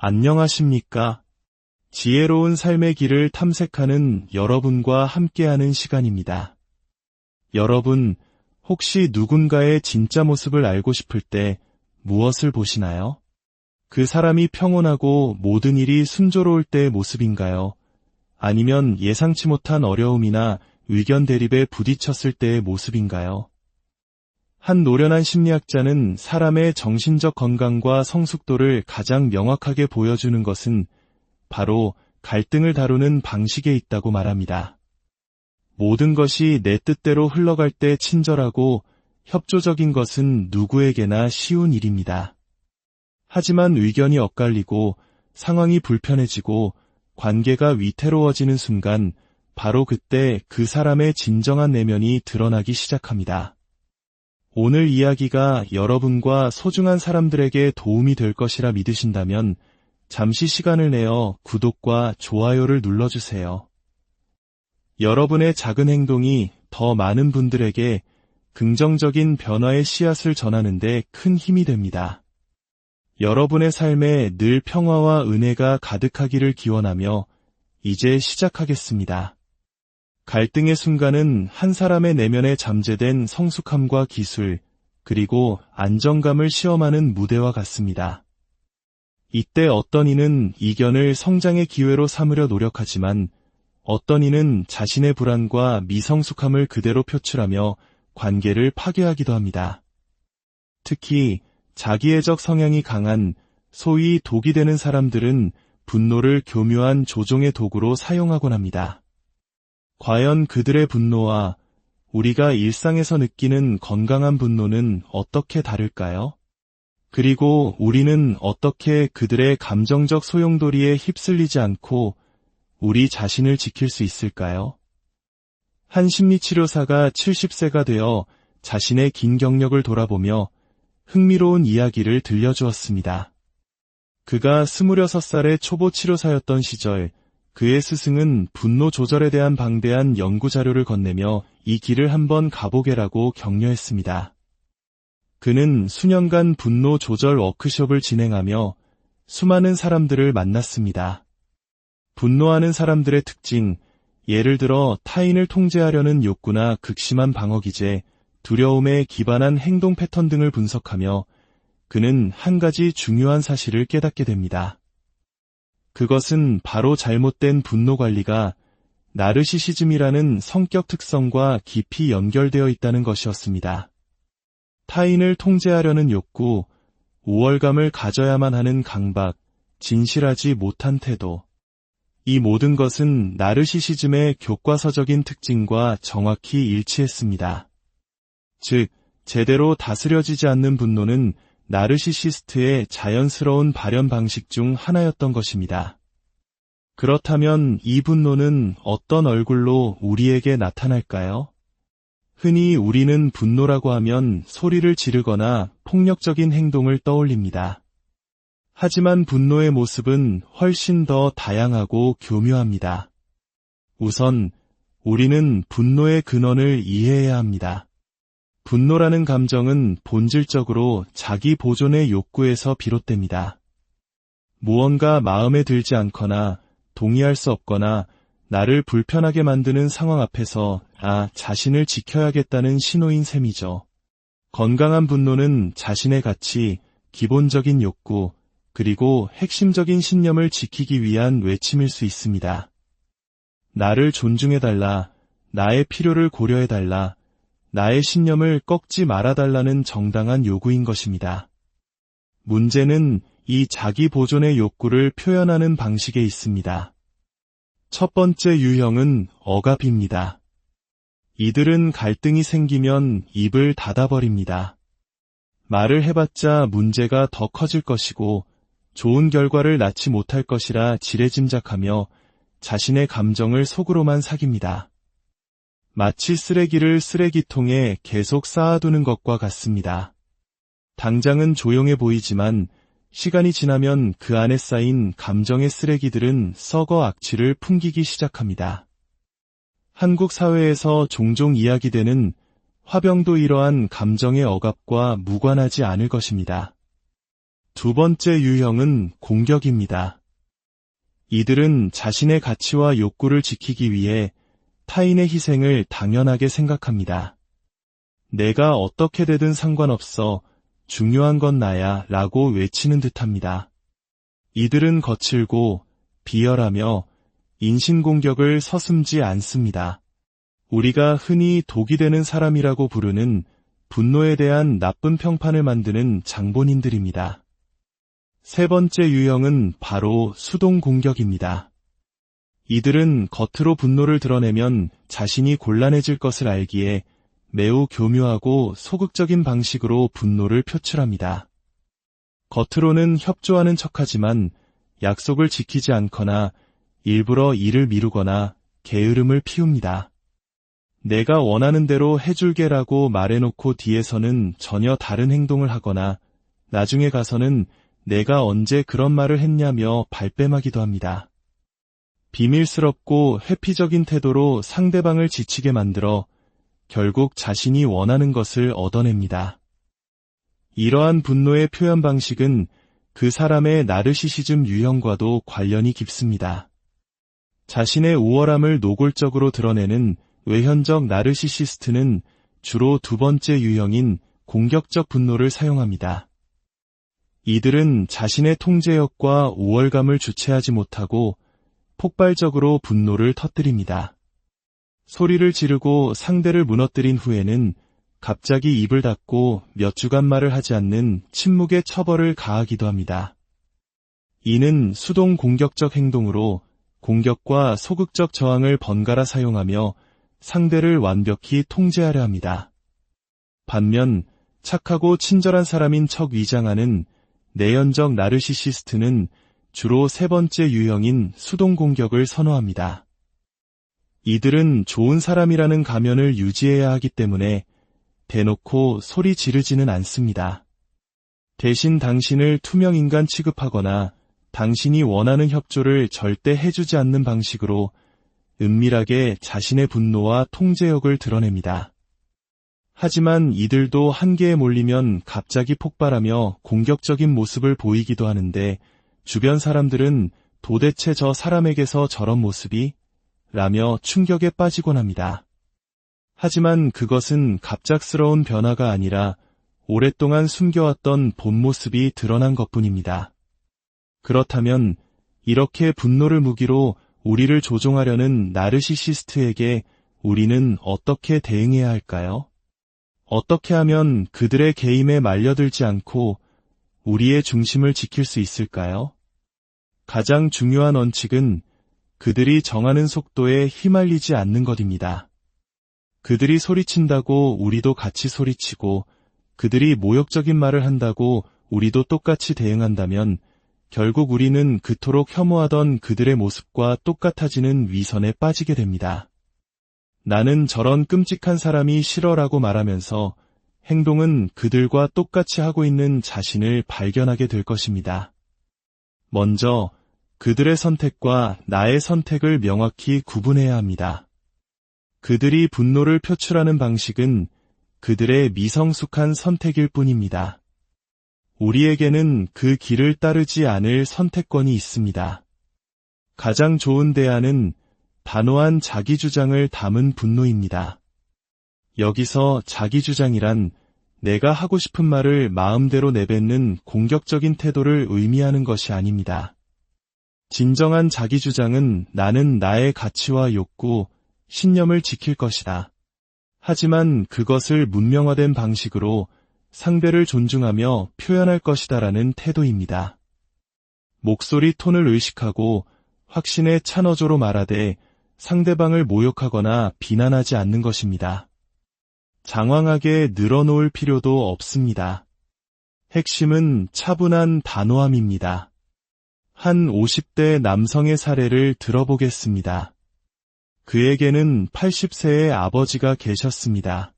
안녕하십니까? 지혜로운 삶의 길을 탐색하는 여러분과 함께하는 시간입니다. 여러분, 혹시 누군가의 진짜 모습을 알고 싶을 때 무엇을 보시나요? 그 사람이 평온하고 모든 일이 순조로울 때의 모습인가요? 아니면 예상치 못한 어려움이나 의견 대립에 부딪혔을 때의 모습인가요? 한 노련한 심리학자는 사람의 정신적 건강과 성숙도를 가장 명확하게 보여주는 것은 바로 갈등을 다루는 방식에 있다고 말합니다. 모든 것이 내 뜻대로 흘러갈 때 친절하고 협조적인 것은 누구에게나 쉬운 일입니다. 하지만 의견이 엇갈리고 상황이 불편해지고 관계가 위태로워지는 순간 바로 그때 그 사람의 진정한 내면이 드러나기 시작합니다. 오늘 이야기가 여러분과 소중한 사람들에게 도움이 될 것이라 믿으신다면 잠시 시간을 내어 구독과 좋아요를 눌러주세요. 여러분의 작은 행동이 더 많은 분들에게 긍정적인 변화의 씨앗을 전하는데 큰 힘이 됩니다. 여러분의 삶에 늘 평화와 은혜가 가득하기를 기원하며 이제 시작하겠습니다. 갈등의 순간은 한 사람의 내면에 잠재된 성숙함과 기술, 그리고 안정감을 시험하는 무대와 같습니다. 이때 어떤 이는 이견을 성장의 기회로 삼으려 노력하지만 어떤 이는 자신의 불안과 미성숙함을 그대로 표출하며 관계를 파괴하기도 합니다. 특히 자기애적 성향이 강한 소위 독이 되는 사람들은 분노를 교묘한 조종의 도구로 사용하곤 합니다. 과연 그들의 분노와 우리가 일상에서 느끼는 건강한 분노는 어떻게 다를까요? 그리고 우리는 어떻게 그들의 감정적 소용돌이에 휩쓸리지 않고 우리 자신을 지킬 수 있을까요? 한 심리치료사가 70세가 되어 자신의 긴 경력을 돌아보며 흥미로운 이야기를 들려주었습니다. 그가 26살의 초보 치료사였던 시절 그의 스승은 분노 조절에 대한 방대한 연구 자료를 건네며 이 길을 한번 가보게라고 격려했습니다. 그는 수년간 분노 조절 워크숍을 진행하며 수많은 사람들을 만났습니다. 분노하는 사람들의 특징, 예를 들어 타인을 통제하려는 욕구나 극심한 방어 기제, 두려움에 기반한 행동 패턴 등을 분석하며 그는 한 가지 중요한 사실을 깨닫게 됩니다. 그것은 바로 잘못된 분노 관리가 나르시시즘이라는 성격 특성과 깊이 연결되어 있다는 것이었습니다. 타인을 통제하려는 욕구, 우월감을 가져야만 하는 강박, 진실하지 못한 태도. 이 모든 것은 나르시시즘의 교과서적인 특징과 정확히 일치했습니다. 즉, 제대로 다스려지지 않는 분노는 나르시시스트의 자연스러운 발현 방식 중 하나였던 것입니다. 그렇다면 이 분노는 어떤 얼굴로 우리에게 나타날까요? 흔히 우리는 분노라고 하면 소리를 지르거나 폭력적인 행동을 떠올립니다. 하지만 분노의 모습은 훨씬 더 다양하고 교묘합니다. 우선 우리는 분노의 근원을 이해해야 합니다. 분노라는 감정은 본질적으로 자기 보존의 욕구에서 비롯됩니다. 무언가 마음에 들지 않거나 동의할 수 없거나 나를 불편하게 만드는 상황 앞에서 아, 자신을 지켜야겠다는 신호인 셈이죠. 건강한 분노는 자신의 가치, 기본적인 욕구, 그리고 핵심적인 신념을 지키기 위한 외침일 수 있습니다. 나를 존중해달라, 나의 필요를 고려해달라, 나의 신념을 꺾지 말아달라는 정당한 요구인 것입니다. 문제는 이 자기 보존의 욕구를 표현하는 방식에 있습니다. 첫 번째 유형은 억압입니다. 이들은 갈등이 생기면 입을 닫아버립니다. 말을 해봤자 문제가 더 커질 것이고 좋은 결과를 낳지 못할 것이라 지레짐작하며 자신의 감정을 속으로만 사깁니다. 마치 쓰레기를 쓰레기통에 계속 쌓아두는 것과 같습니다. 당장은 조용해 보이지만 시간이 지나면 그 안에 쌓인 감정의 쓰레기들은 썩어 악취를 풍기기 시작합니다. 한국 사회에서 종종 이야기되는 화병도 이러한 감정의 억압과 무관하지 않을 것입니다. 두 번째 유형은 공격입니다. 이들은 자신의 가치와 욕구를 지키기 위해 타인의 희생을 당연하게 생각합니다. 내가 어떻게 되든 상관없어 중요한 건 나야 라고 외치는 듯합니다. 이들은 거칠고 비열하며 인신공격을 서슴지 않습니다. 우리가 흔히 독이 되는 사람이라고 부르는 분노에 대한 나쁜 평판을 만드는 장본인들입니다. 세 번째 유형은 바로 수동 공격입니다. 이들은 겉으로 분노를 드러내면 자신이 곤란해질 것을 알기에 매우 교묘하고 소극적인 방식으로 분노를 표출합니다. 겉으로는 협조하는 척하지만 약속을 지키지 않거나 일부러 일을 미루거나 게으름을 피웁니다. 내가 원하는 대로 해줄게라고 말해놓고 뒤에서는 전혀 다른 행동을 하거나 나중에 가서는 내가 언제 그런 말을 했냐며 발뺌하기도 합니다. 비밀스럽고 회피적인 태도로 상대방을 지치게 만들어 결국 자신이 원하는 것을 얻어냅니다. 이러한 분노의 표현 방식은 그 사람의 나르시시즘 유형과도 관련이 깊습니다. 자신의 우월함을 노골적으로 드러내는 외현적 나르시시스트는 주로 두 번째 유형인 공격적 분노를 사용합니다. 이들은 자신의 통제력과 우월감을 주체하지 못하고 폭발적으로 분노를 터뜨립니다. 소리를 지르고 상대를 무너뜨린 후에는 갑자기 입을 닫고 몇 주간 말을 하지 않는 침묵의 처벌을 가하기도 합니다. 이는 수동 공격적 행동으로 공격과 소극적 저항을 번갈아 사용하며 상대를 완벽히 통제하려 합니다. 반면 착하고 친절한 사람인 척 위장하는 내연적 나르시시스트는 주로 세 번째 유형인 수동 공격을 선호합니다. 이들은 좋은 사람이라는 가면을 유지해야 하기 때문에 대놓고 소리 지르지는 않습니다. 대신 당신을 투명인간 취급하거나 당신이 원하는 협조를 절대 해주지 않는 방식으로 은밀하게 자신의 분노와 통제력을 드러냅니다. 하지만 이들도 한계에 몰리면 갑자기 폭발하며 공격적인 모습을 보이기도 하는데 주변 사람들은 도대체 저 사람에게서 저런 모습이? 라며 충격에 빠지곤 합니다. 하지만 그것은 갑작스러운 변화가 아니라 오랫동안 숨겨왔던 본 모습이 드러난 것 뿐입니다. 그렇다면 이렇게 분노를 무기로 우리를 조종하려는 나르시시스트에게 우리는 어떻게 대응해야 할까요? 어떻게 하면 그들의 개임에 말려들지 않고 우리의 중심을 지킬 수 있을까요? 가장 중요한 원칙은 그들이 정하는 속도에 휘말리지 않는 것입니다. 그들이 소리친다고 우리도 같이 소리치고 그들이 모욕적인 말을 한다고 우리도 똑같이 대응한다면 결국 우리는 그토록 혐오하던 그들의 모습과 똑같아지는 위선에 빠지게 됩니다. 나는 저런 끔찍한 사람이 싫어라고 말하면서 행동은 그들과 똑같이 하고 있는 자신을 발견하게 될 것입니다. 먼저 그들의 선택과 나의 선택을 명확히 구분해야 합니다. 그들이 분노를 표출하는 방식은 그들의 미성숙한 선택일 뿐입니다. 우리에게는 그 길을 따르지 않을 선택권이 있습니다. 가장 좋은 대안은 단호한 자기주장을 담은 분노입니다. 여기서 자기주장이란 내가 하고 싶은 말을 마음대로 내뱉는 공격적인 태도를 의미하는 것이 아닙니다. 진정한 자기 주장은 나는 나의 가치와 욕구, 신념을 지킬 것이다. 하지만 그것을 문명화된 방식으로 상대를 존중하며 표현할 것이다라는 태도입니다. 목소리 톤을 의식하고 확신의 찬어조로 말하되 상대방을 모욕하거나 비난하지 않는 것입니다. 장황하게 늘어놓을 필요도 없습니다. 핵심은 차분한 단호함입니다. 한 50대 남성의 사례를 들어보겠습니다. 그에게는 80세의 아버지가 계셨습니다.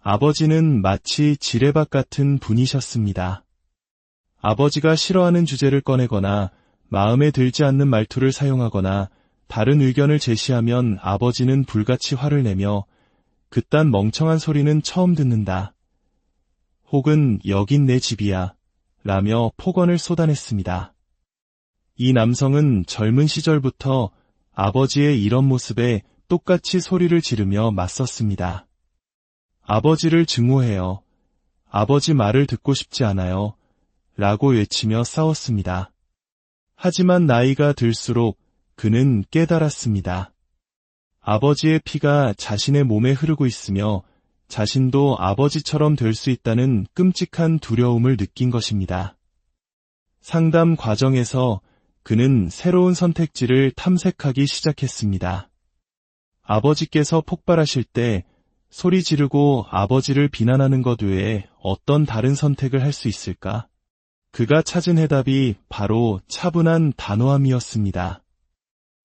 아버지는 마치 지뢰밭 같은 분이셨습니다. 아버지가 싫어하는 주제를 꺼내거나 마음에 들지 않는 말투를 사용하거나 다른 의견을 제시하면 아버지는 불같이 화를 내며 그딴 멍청한 소리는 처음 듣는다. 혹은 여긴 내 집이야. 라며 폭언을 쏟아냈습니다. 이 남성은 젊은 시절부터 아버지의 이런 모습에 똑같이 소리를 지르며 맞섰습니다. 아버지를 증오해요. 아버지 말을 듣고 싶지 않아요. 라고 외치며 싸웠습니다. 하지만 나이가 들수록 그는 깨달았습니다. 아버지의 피가 자신의 몸에 흐르고 있으며 자신도 아버지처럼 될 수 있다는 끔찍한 두려움을 느낀 것입니다. 상담 과정에서 그는 새로운 선택지를 탐색하기 시작했습니다. 아버지께서 폭발하실 때 소리 지르고 아버지를 비난하는 것 외에 어떤 다른 선택을 할 수 있을까? 그가 찾은 해답이 바로 차분한 단호함이었습니다.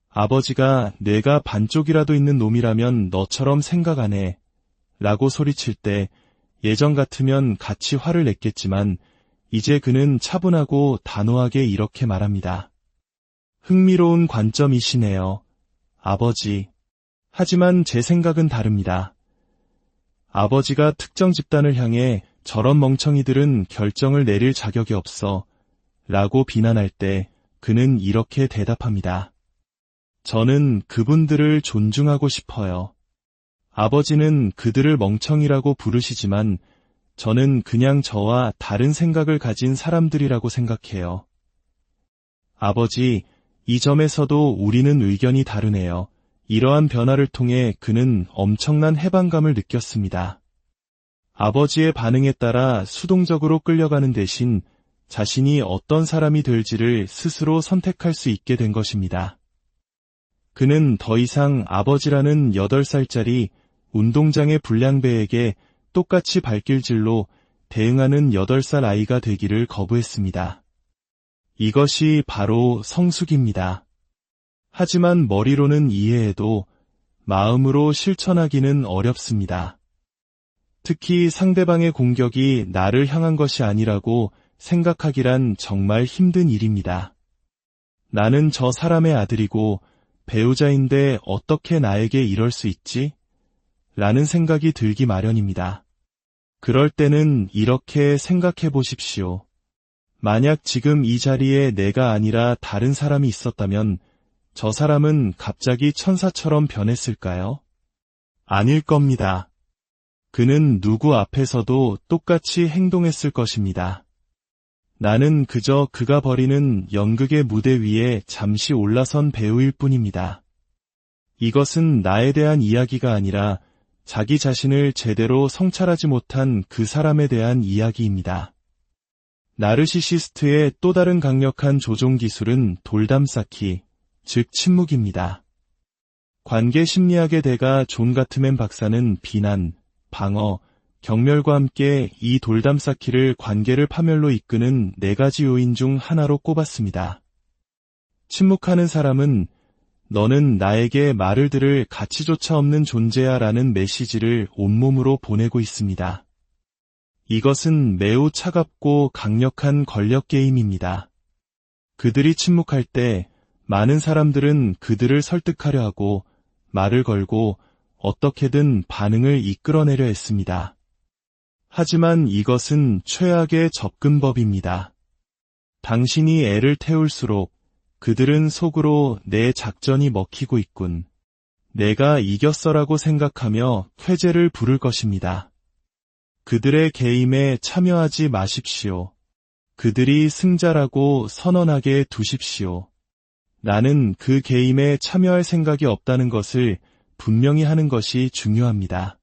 아버지가 내가 반쪽이라도 있는 놈이라면 너처럼 생각 안 해. 라고 소리칠 때 예전 같으면 같이 화를 냈겠지만 이제 그는 차분하고 단호하게 이렇게 말합니다. 흥미로운 관점이시네요. 아버지. 하지만 제 생각은 다릅니다. 아버지가 특정 집단을 향해 저런 멍청이들은 결정을 내릴 자격이 없어 라고 비난할 때 그는 이렇게 대답합니다. 저는 그분들을 존중하고 싶어요. 아버지는 그들을 멍청이라고 부르시지만 저는 그냥 저와 다른 생각을 가진 사람들이라고 생각해요. 아버지, 이 점에서도 우리는 의견이 다르네요. 이러한 변화를 통해 그는 엄청난 해방감을 느꼈습니다. 아버지의 반응에 따라 수동적으로 끌려가는 대신 자신이 어떤 사람이 될지를 스스로 선택할 수 있게 된 것입니다. 그는 더 이상 아버지라는 8살짜리 운동장의 불량배에게 똑같이 발길질로 대응하는 8살 아이가 되기를 거부했습니다. 이것이 바로 성숙입니다. 하지만 머리로는 이해해도 마음으로 실천하기는 어렵습니다. 특히 상대방의 공격이 나를 향한 것이 아니라고 생각하기란 정말 힘든 일입니다. 나는 저 사람의 아들이고 배우자인데 어떻게 나에게 이럴 수 있지? 라는 생각이 들기 마련입니다. 그럴 때는 이렇게 생각해 보십시오. 만약 지금 이 자리에 내가 아니라 다른 사람이 있었다면 저 사람은 갑자기 천사처럼 변했을까요? 아닐 겁니다. 그는 누구 앞에서도 똑같이 행동했을 것입니다. 나는 그저 그가 벌이는 연극의 무대 위에 잠시 올라선 배우일 뿐입니다. 이것은 나에 대한 이야기가 아니라 자기 자신을 제대로 성찰하지 못한 그 사람에 대한 이야기입니다. 나르시시스트의 또 다른 강력한 조종 기술은 돌담 쌓기, 즉 침묵입니다. 관계 심리학의 대가 존 가트맨 박사는 비난, 방어, 경멸과 함께 이 돌담 쌓기를 관계를 파멸로 이끄는 네 가지 요인 중 하나로 꼽았습니다. 침묵하는 사람은 너는 나에게 말을 들을 가치조차 없는 존재야 라는 메시지를 온몸으로 보내고 있습니다. 이것은 매우 차갑고 강력한 권력 게임입니다. 그들이 침묵할 때 많은 사람들은 그들을 설득하려 하고 말을 걸고 어떻게든 반응을 이끌어내려 했습니다. 하지만 이것은 최악의 접근법입니다. 당신이 애를 태울수록 그들은 속으로 내 작전이 먹히고 있군. 내가 이겼어라고 생각하며 쾌재를 부를 것입니다. 그들의 게임에 참여하지 마십시오. 그들이 승자라고 선언하게 두십시오. 나는 그 게임에 참여할 생각이 없다는 것을 분명히 하는 것이 중요합니다.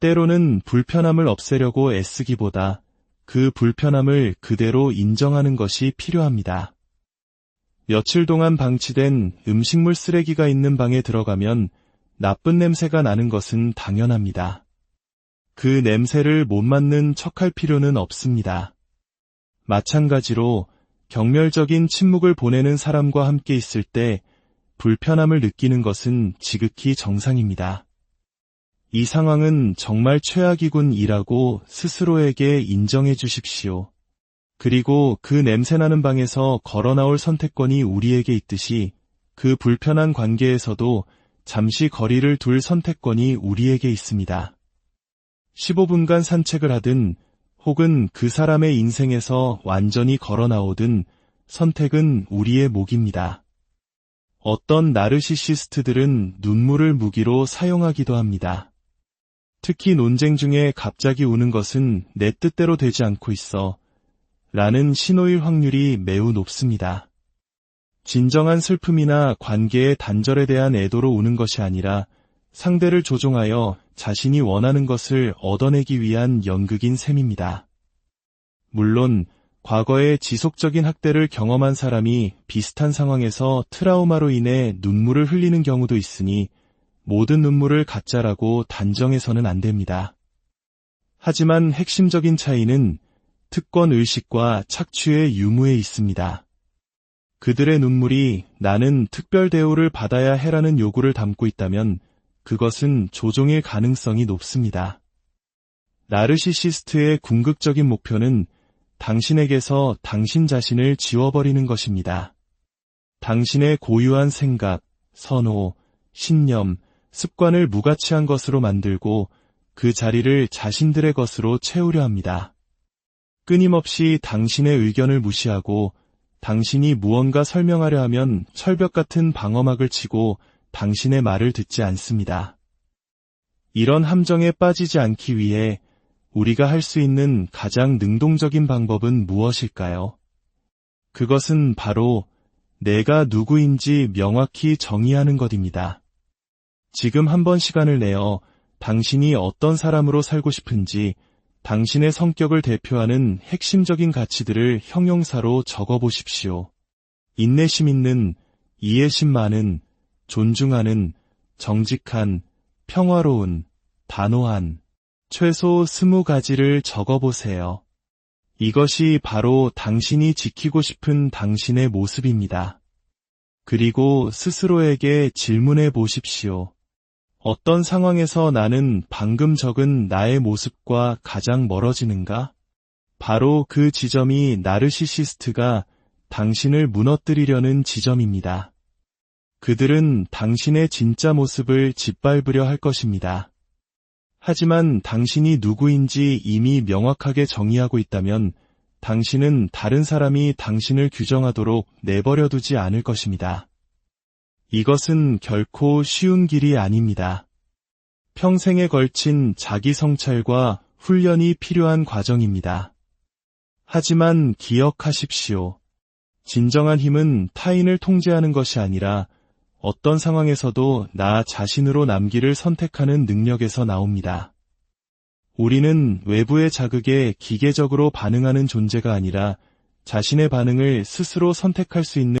때로는 불편함을 없애려고 애쓰기보다 그 불편함을 그대로 인정하는 것이 필요합니다. 며칠 동안 방치된 음식물 쓰레기가 있는 방에 들어가면 나쁜 냄새가 나는 것은 당연합니다. 그 냄새를 못 맡는 척할 필요는 없습니다. 마찬가지로 경멸적인 침묵을 보내는 사람과 함께 있을 때 불편함을 느끼는 것은 지극히 정상입니다. 이 상황은 정말 최악이군 이라고 스스로에게 인정해 주십시오. 그리고 그 냄새나는 방에서 걸어 나올 선택권이 우리에게 있듯이 그 불편한 관계에서도 잠시 거리를 둘 선택권이 우리에게 있습니다. 15분간 산책을 하든 혹은 그 사람의 인생에서 완전히 걸어 나오든 선택은 우리의 몫입니다. 어떤 나르시시스트들은 눈물을 무기로 사용하기도 합니다. 특히 논쟁 중에 갑자기 우는 것은 내 뜻대로 되지 않고 있어 라는 신호일 확률이 매우 높습니다. 진정한 슬픔이나 관계의 단절에 대한 애도로 우는 것이 아니라 상대를 조종하여 자신이 원하는 것을 얻어내기 위한 연극인 셈입니다. 물론 과거에 지속적인 학대를 경험한 사람이 비슷한 상황에서 트라우마로 인해 눈물을 흘리는 경우도 있으니 모든 눈물을 가짜라고 단정해서는 안 됩니다. 하지만 핵심적인 차이는 특권 의식과 착취의 유무에 있습니다. 그들의 눈물이 나는 특별 대우를 받아야 해라는 요구를 담고 있다면 그것은 조종일 가능성이 높습니다. 나르시시스트의 궁극적인 목표는 당신에게서 당신 자신을 지워버리는 것입니다. 당신의 고유한 생각, 선호, 신념, 습관을 무가치한 것으로 만들고 그 자리를 자신들의 것으로 채우려 합니다. 끊임없이 당신의 의견을 무시하고 당신이 무언가 설명하려 하면 철벽 같은 방어막을 치고 당신의 말을 듣지 않습니다. 이런 함정에 빠지지 않기 위해 우리가 할 수 있는 가장 능동적인 방법은 무엇일까요? 그것은 바로 내가 누구인지 명확히 정의하는 것입니다. 지금 한번 시간을 내어 당신이 어떤 사람으로 살고 싶은지 당신의 성격을 대표하는 핵심적인 가치들을 형용사로 적어 보십시오. 인내심 있는, 이해심 많은, 존중하는, 정직한, 평화로운, 단호한, 최소 스무 가지를 적어보세요. 이것이 바로 당신이 지키고 싶은 당신의 모습입니다. 그리고 스스로에게 질문해 보십시오. 어떤 상황에서 나는 방금 적은 나의 모습과 가장 멀어지는가? 바로 그 지점이 나르시시스트가 당신을 무너뜨리려는 지점입니다. 그들은 당신의 진짜 모습을 짓밟으려 할 것입니다. 하지만 당신이 누구인지 이미 명확하게 정의하고 있다면 당신은 다른 사람이 당신을 규정하도록 내버려 두지 않을 것입니다. 이것은 결코 쉬운 길이 아닙니다. 평생에 걸친 자기 성찰과 훈련이 필요한 과정입니다. 하지만 기억하십시오. 진정한 힘은 타인을 통제하는 것이 아니라 어떤 상황에서도 나 자신으로 남기를 선택하는 능력에서 나옵니다. 우리는 외부의 자극에 기계적으로 반응하는 존재가 아니라 자신의 반응을 스스로 선택할 수 있는